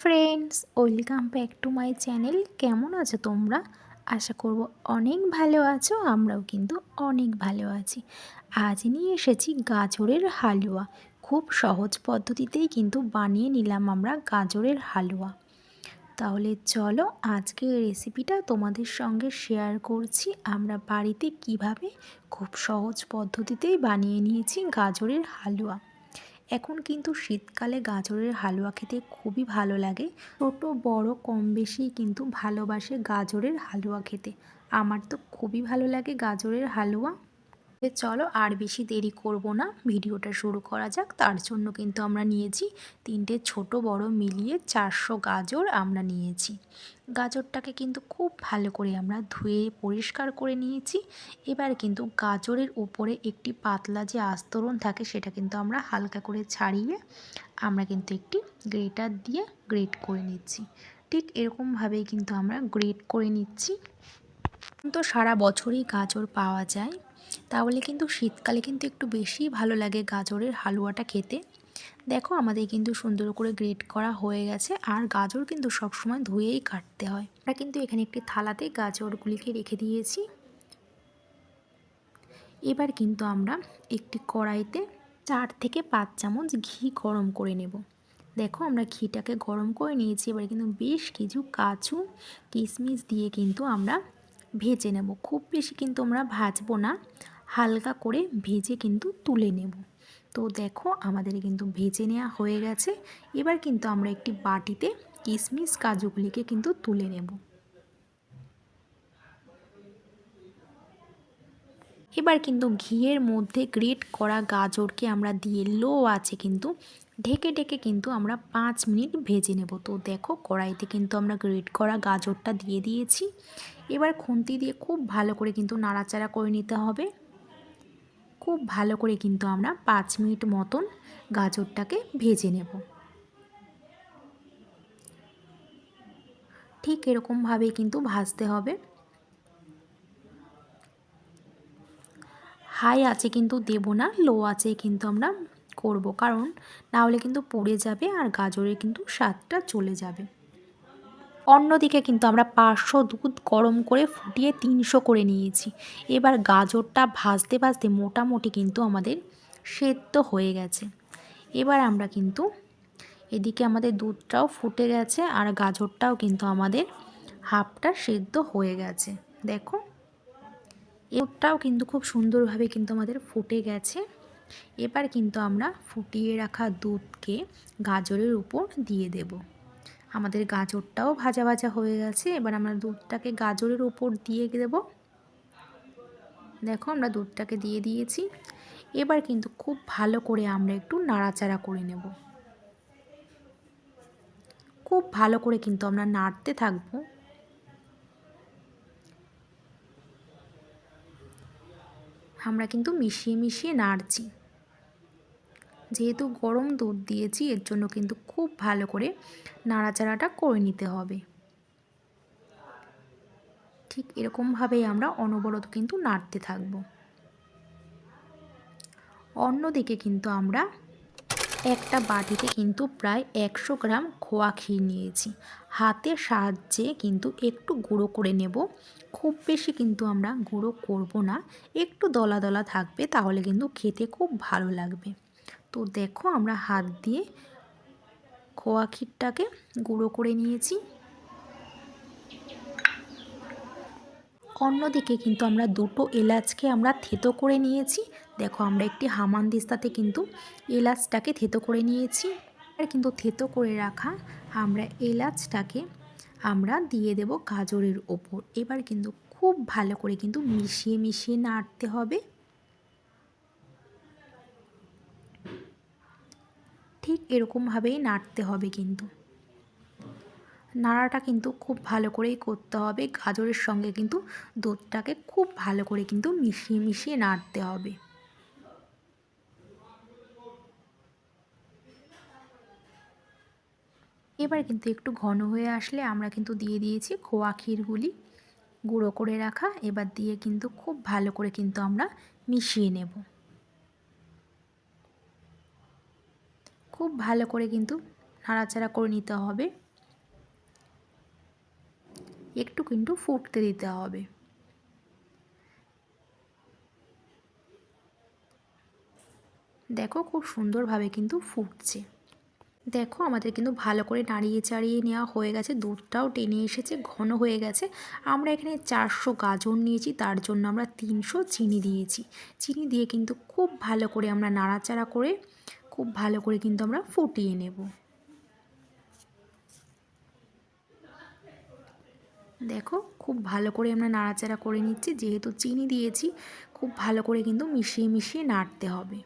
Friends welcome back to my channel কেমন আছো তোমরা? আশা করব অনেক ভালো আছো, আমরাও কিন্তু অনেক ভালো আছি। আজ নিয়ে এসেছি গাজরের হালুয়া। খুব সহজ পদ্ধতিতেই কিন্তু বানিয়ে নিলাম আমরা গাজরের হালুয়া। তাহলে চলো আজকে রেসিপিটা তোমাদের সঙ্গে শেয়ার করছি। আমরা বাড়িতে কীভাবে খুব সহজ পদ্ধতিতেই বানিয়ে নিয়েছি গাজরের হালুয়া। এখন কিন্তু শীতকালে গাজরের হালুয়া খেতে খুবই ভালো লাগে। ছোটো, বড়, কম বেশি কিন্তু ভালোবাসে গাজরের হালুয়া খেতে। আমার তো খুবই ভালো লাগে গাজরের হালুয়া। চলো আর বেশি দেরি করব না, ভিডিওটা শুরু করা যাক। তার জন্য কিন্তু আমরা নিয়েছি তিনটে ছোট বড় মিলিয়ে চারশো গাজর আমরা নিয়েছি। গাজরটাকে কিন্তু খুব ভালো করে আমরা ধুয়ে পরিষ্কার করে নিয়েছি। এবার কিন্তু গাজরের উপরে একটি পাতলা যে আস্তরণ থাকে সেটা কিন্তু আমরা হালকা করে ছাড়িয়ে আমরা কিন্তু একটি গ্রেটার দিয়ে গ্রেট করে নিচ্ছি। ঠিক এরকমভাবেই কিন্তু আমরা গ্রেট করে নিচ্ছি। তো সারা বছরই গাজর পাওয়া যায়। তাহলে কিন্তু শীতকালে কিন্তু একটু বেশি ভালো লাগে গাজরের হালুয়াটা খেতে। দেখো আমাদের কিন্তু সুন্দর করে গ্রেট করা হয়ে গেছে আর গাজর কিন্তু সবসময় ধুয়েই কাটতে হয়। আমরা কিন্তু এখানে একটি থালাতে গাজরগুলিকে রেখে দিয়েছি। এবার কিন্তু আমরা একটি কড়াইতে চার থেকে পাঁচ চামচ ঘি গরম করে নেব। দেখো আমরা ঘিটাকে গরম করে নিয়েছি, এবার কিন্তু বেশ কিছু কাজু, কিশমিশ দিয়ে কিন্তু আমরা ভেজে নেব। খুব বেশি কিন্তু আমরা ভাজবো না। হালকা করে ভেজে কিন্তু তুলে নেব। তো দেখো, আমাদের কিন্তু ভেজে নেওয়া হয়ে গেছে। এবার কিন্তু আমরা একটি বাটিতে কিশমিশ কাজুগুলিকে কিন্তু তুলে নেব। এবার কিন্তু ঘিয়ের মধ্যে গ্রেট করা গাজরকে আমরা দিয়ে লো আছে কিন্তু ঢেকে ঢেকে কিন্তু আমরা পাঁচ মিনিট ভেজে নেব। তো দেখো কড়াইতে কিন্তু আমরা গ্রেট করা গাজরটা দিয়ে দিয়েছি। এবার খুন্তি দিয়ে খুব ভালো করে কিন্তু নাড়াচাড়া করে নিতে হবে। খুব ভালো করে কিন্তু আমরা পাঁচ মিনিট মতন গাজরটাকে ভেজে নেব। ঠিক এরকমভাবে কিন্তু ভাজতে হবে। হাই আছে কিন্তু দেব না, লো আছে কিন্তু আমরা করব। কারণ না হলে কিন্তু পড়ে যাবে আর গাজরের কিন্তু স্বাদটা চলে যাবে। অন্যদিকে কিন্তু আমরা পাঁচশো দুধ গরম করে ফুটিয়ে তিনশো করে নিয়েছি। এবার গাজরটা ভাজতে ভাজতে মোটামুটি কিন্তু আমাদের সেদ্ধ হয়ে গেছে। এবার আমরা কিন্তু এদিকে আমাদের দুধটাও ফুটে গেছে আর গাজরটাও কিন্তু আমাদের হাফটা সেদ্ধ হয়ে গেছে। দেখো। দুধটাও কিন্তু খুব সুন্দরভাবে কিন্তু আমাদের ফুটে গেছে। এবার কিন্তু আমরা ফুটিয়ে রাখা দুধকে গাজরের উপর দিয়ে দেব। আমাদের গাজরটাও ভাজা ভাজা হয়ে গেছে, এবার আমরা দুধটাকে গাজরের উপর দিয়ে দেব। দেখো আমরা দুধটাকে দিয়ে দিয়েছি। এবার কিন্তু খুব ভালো করে আমরা একটু নাড়াচাড়া করে নেব। খুব ভালো করে কিন্তু আমরা নাড়তে থাকব। আমরা কিন্তু মিশিয়ে মিশিয়ে নাড়ছি। যেহেতু গরম দুধ দিয়েছি, এর জন্য কিন্তু খুব ভালো করে নাড়াচাড়াটা করে নিতে হবে। ঠিক এরকমভাবেই আমরা অনবরত কিন্তু নাড়তে থাকব। অন্যদিকে কিন্তু আমরা একটা বাটিতে কিন্তু প্রায় একশো গ্রাম খোয়া ক্ষীর নিয়েছি। হাতের সাহায্যে কিন্তু একটু গুঁড়ো করে নেব। খুব বেশি কিন্তু আমরা গুঁড়ো করব না। একটু দলা দলা থাকবে, তাহলে কিন্তু খেতে খুব ভালো লাগবে। তো দেখো আমরা হাত দিয়ে খোয়া ক্ষীরটাকে গুঁড়ো করে নিয়েছি। অন্যদিকে কিন্তু আমরা দুটো এলাচকে আমরা থেতো করে নিয়েছি। দেখো আমরা একটি হামান দিস্তাতে কিন্তু এলাচটাকে থেতো করে নিয়েছি। আর কিন্তু থেতো করে রাখা আমরা এলাচটাকে আমরা দিয়ে দেব গাজরের ওপর। এবার কিন্তু খুব ভালো করে কিন্তু মিশিয়ে মিশিয়ে নাড়তে হবে। ঠিক এরকমভাবেই নাড়তে হবে কিন্তু। নাড়াটা কিন্তু খুব ভালো করেই করতে হবে। গাজরের সঙ্গে কিন্তু দুধটাকে খুব ভালো করে কিন্তু মিশিয়ে মিশিয়ে নাড়তে হবে। এবার কিন্তু একটু ঘন হয়ে আসলে আমরা কিন্তু দিয়ে দিয়েছি খোয়া ক্ষীরগুলি গুঁড়ো করে রাখা। এবার দিয়ে কিন্তু খুব ভালো করে কিন্তু আমরা মিশিয়ে নেব। খুব ভালো করে কিন্তু নাড়াচাড়া করে নিতে হবে। একটু কিন্তু ফুটতে দিতে হবে। দেখো খুব সুন্দরভাবে কিন্তু ফুটছে। দেখো আমাদের কিন্তু ভালো করে নাড়িয়ে চাড়িয়ে নেওয়া হয়ে গেছে, দুধটাও টেনে এসেছে, ঘন হয়ে গেছে। আমরা এখানে চারশো গাজর নিয়েছি, তার জন্য আমরা তিনশো চিনি দিয়েছি। চিনি দিয়ে কিন্তু খুব ভালো করে আমরা নাড়াচাড়া করে, খুব ভালো করে কিন্তু আমরা ফুটিয়ে নেব। দেখো, খুব ভালো করে আমরা নাড়াচাড়া করে নিচ্ছি। যেহেতু চিনি দিয়েছি, খুব ভালো করে কিন্তু মিশিয়ে মিশিয়ে নাড়তে হবে।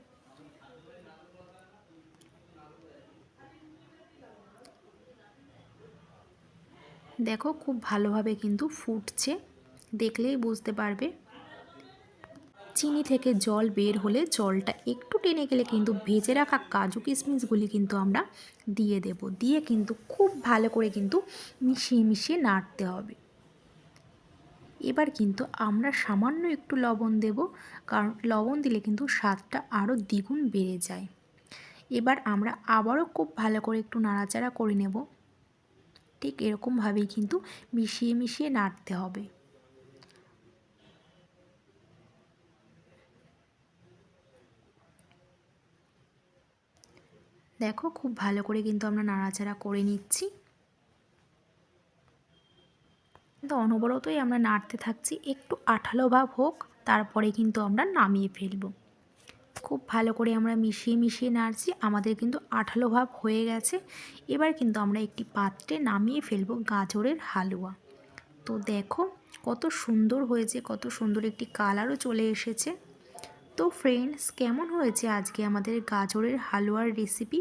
দেখো, খুব ভালোভাবে কিন্তু ফুটছে। দেখলেই বুঝতে পারবে। চিনি থেকে জল বের হলে জলটা একটু টেনে গেলে কিন্তু ভেজে রাখা কাজু কিশমিশগুলি কিন্তু আমরা দিয়ে দেব। দিয়ে কিন্তু খুব ভালো করে কিন্তু মিশিয়ে মিশিয়ে নাড়তে হবে। এবার কিন্তু আমরা সামান্য একটু লবণ দেব, কারণ লবণ দিলে কিন্তু স্বাদটা আরও দ্বিগুণ বেড়ে যায়। এবার আমরা আবারও খুব ভালো করে একটু নাড়াচাড়া করে নেব। ঠিক এরকমভাবেই কিন্তু মিশিয়ে মিশিয়ে নাড়তে হবে। দেখো খুব ভালো করে কিন্তু আমরা নাড়াচাড়া করে নিচ্ছি। কিন্তু অনবরতই আমরা নাড়তে থাকছি। একটু আঠালো ভাব হোক, তারপরে কিন্তু আমরা নামিয়ে ফেলব। খুব ভালো করে আমরা মিশিয়ে মিশিয়ে নাড়ছি, আমাদের কিন্তু আঠালো ভাব হয়ে গেছে। এবার কিন্তু আমরা একটি পাত্রে নামিয়ে ফেলব গাজরের হালুয়া। তো দেখো কত সুন্দর হয়েছে, কত সুন্দর একটি কালারও চলে এসেছে। তো ফ্রেন্ডস কেমন হয়েছে আজকে আমাদের গাজরের হালুয়ার রেসিপি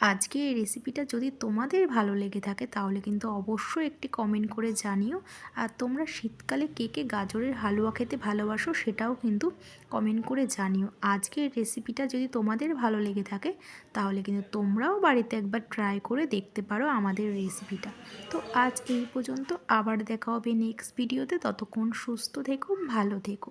আজকে এই রেসিপিটা যদি তোমাদের ভালো লেগে থাকে, তাহলে কিন্তু অবশ্যই একটি কমেন্ট করে জানিও। আর তোমরা শীতকালে কে কে গাজরের হালুয়া খেতে ভালোবাসো, সেটাও কিন্তু কমেন্ট করে জানিও। আজকের রেসিপিটা যদি তোমাদের ভালো লেগে থাকে, তাহলে কিন্তু তোমরাও বাড়িতে একবার ট্রাই করে দেখতে পারো আমাদের রেসিপিটা তো আজ এই পর্যন্ত, আবার দেখা হবে নেক্সট ভিডিওতে ততক্ষণ সুস্থ থেকো, ভালো থেকো।